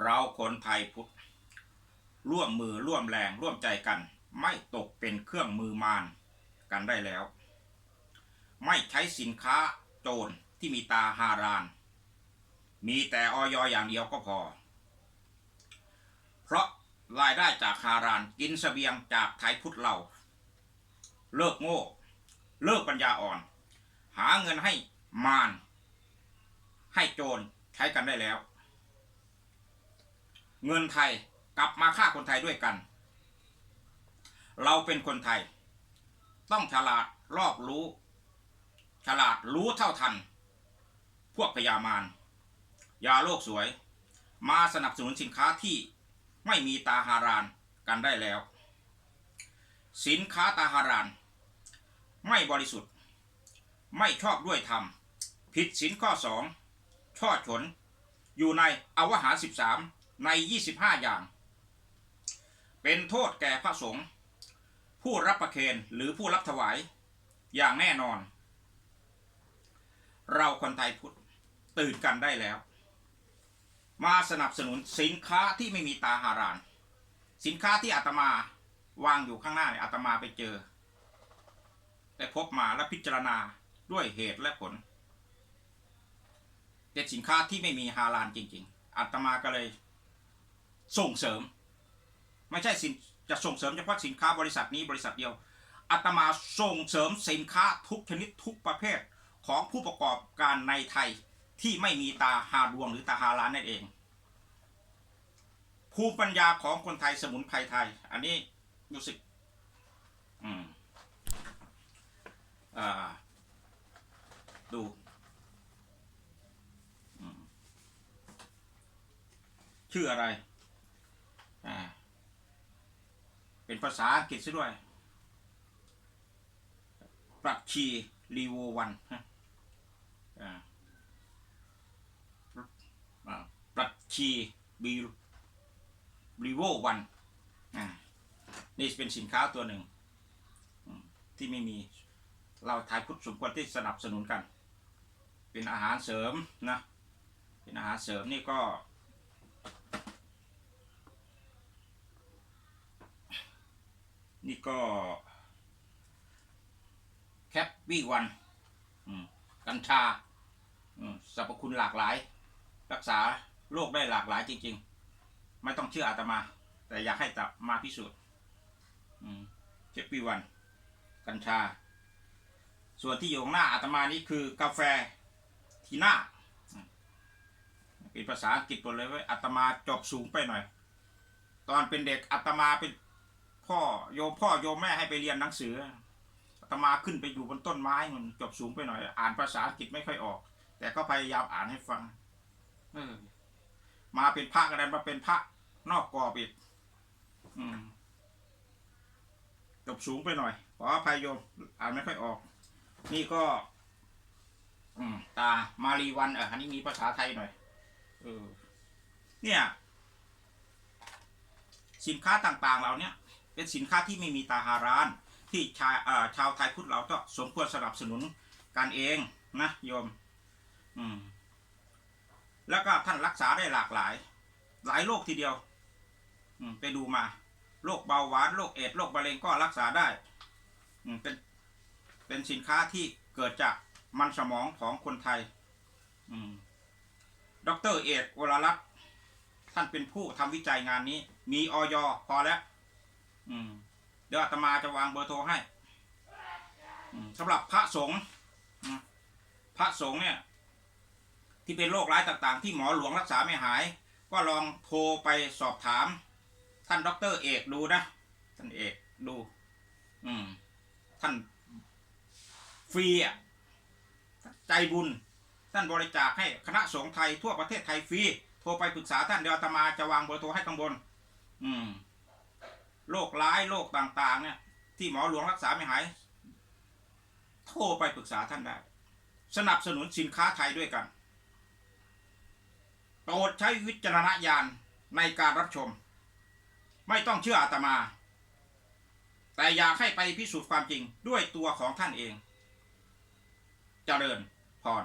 เราคนไทยพุทธร่วมมือร่วมแรงร่วมใจกัน ไม่ตกเป็นเครื่องมือมารกันได้แล้ว ไม่ใช้สินค้าโจรที่มีตาฮาราน มีแต่ออยอย่างเดียวก็พอ เพราะรายได้จากฮารานกินเสบียงจากไทยพุทธเรา เลิกโง่ เลิกปัญญาอ่อน หาเงินให้มารให้โจรใช้กันได้แล้ว เงินไทยกลับมาฆ่าคนไทยด้วยกัน เราเป็นคนไทย ต้องฉลาดรอบรู้ ฉลาดรู้เท่าทัน พวกพยามารยาโลกสวย มาสนับสนุนสินค้าที่ไม่มีตาฮารานกันได้แล้ว สินค้าตาฮาราน ไม่บริสุทธิ์ ไม่ชอบด้วยธรรมผิดสินข้อสองช่อฉน อยู่ในอวหารสิบสาม ในยี่สิบห้าอย่าง เป็นโทษแก่พระสงฆ์ผู้รับประเคนหรือผู้รับถวายอย่างแน่นอน เราคนไทยพุทธตื่นกันได้แล้ว มาสนับสนุนสินค้าที่ไม่มีตาหาราน สินค้าที่อาตมาวางอยู่ข้างหน้าเนี่ยอาตมาไปเจอ ได้พบมาและพิจารณาด้วยเหตุและผลเป็นสินค้าที่ไม่มีฮาลานจริง ๆอาตมาก็เลย ส่งเสริม ไม่ใช่สินจะส่งเสริมเฉพาะสินค้าบริษัทนี้บริษัทเดียวอาตมาส่งเสริมสินค้าทุกชนิดทุกประเภทของผู้ประกอบการในไทยที่ไม่มีตาฮาดวงหรือตาฮาล้านนั่นเองภูมิปัญญาของคนไทยสมุนไพรไทย อันนี้รู้สึกอืมอ่าดูชื่ออะไร อ่า เป็นภาษาอังกฤษซะด้วยปรัชชีรีโววันอ่าปรัชชีบีรีโววันอ่านี่เป็นสินค้าตัวหนึ่ง ที่ไม่มีเราไทยพุทธสมควรที่สนับสนุนกัน เป็นอาหารเสริมนะ เป็นอาหารเสริมนี่ก็ นี่ก็แคปวีวันกัญชาสรรพคุณหลากหลาย รักษาโรคได้หลากหลายจริง ๆ ไม่ต้องเชื่ออาตมา แต่อยากให้ตับมาพิสูจน์แคปวีวัน กัญชา ส่วนที่อยู่ข้างหน้าอาตมานี่คือกาแฟทีน่าเป็นภาษาอังกฤษหมดเลยว้ยอาตมาจบสูงไปหน่อย ตอนเป็นเด็กอาตมาเป็น พ่อโยมพ่อโยมแม่ให้ไปเรียนหนังสืออาตมาขึ้นไปอยู่บนต้นไม้มันจบสูงไปหน่อย อ่านภาษาอังกฤษไม่ค่อยออก แต่ก็พยายามอ่านให้ฟังเออมาเป็นพระกันมาเป็นพระนอกกรอบอีกอืมจบสูงไปหน่อยขออภัยโยมอ่านไม่ค่อยออก นี่ก็อืมตามารีวันเอออันนี้มีภาษาไทยหน่อยเออเนี่ย สินค้าต่างๆเหล่าเนี้ย เป็นสินค้าที่ไม่มีตาฮาราน ที่ชาเอ่อชาวไทยพุทธเราก็สมควรสนับสนุนกันเองนะโยมอืมแล้วก็ท่านรักษาได้หลากหลาย หลายโรคทีเดียวอืมไปดูมาโรคเบาหวานโรคเอดส์โรคมะเร็งก็รักษาได้อืมเป็นเป็นสินค้าที่เกิดจากมันสมองของคนไทยอืมดรเอกวรรัตน์ท่านเป็นผู้ทำวิจัยงานนี้ มีออยพอแล้ว อืมเดี๋ยวอาตมาจะวางเบอร์โทรให้สำหรับพระสงฆ์พระสงฆ์เนี่ย ที่เป็นโรคร้ายต่างๆ ที่หมอหลวงรักษาไม่หาย ก็ลองโทรไปสอบถาม ท่านดรเอกดูนะ ท่านเอกดู อืม ท่านฟรีอะใจบุญ ท่านบริจาคให้คณะสงฆ์ไทยทั่วประเทศไทยฟรี โทรไปปรึกษาท่านเดี๋ยวอาตมาจะวางเบอร์โทรให้ข้างบน อืม โรคร้ายโรคต่างๆ เนี่ย ที่หมอหลวงรักษาไม่หาย โทรไปปรึกษาท่านได้ สนับสนุนสินค้าไทยด้วยกันโปรดใช้วิจารณญาณในการรับชม ไม่ต้องเชื่ออาตมา แต่อยากให้ไปพิสูจน์ความจริงด้วยตัวของท่านเองเจริญพร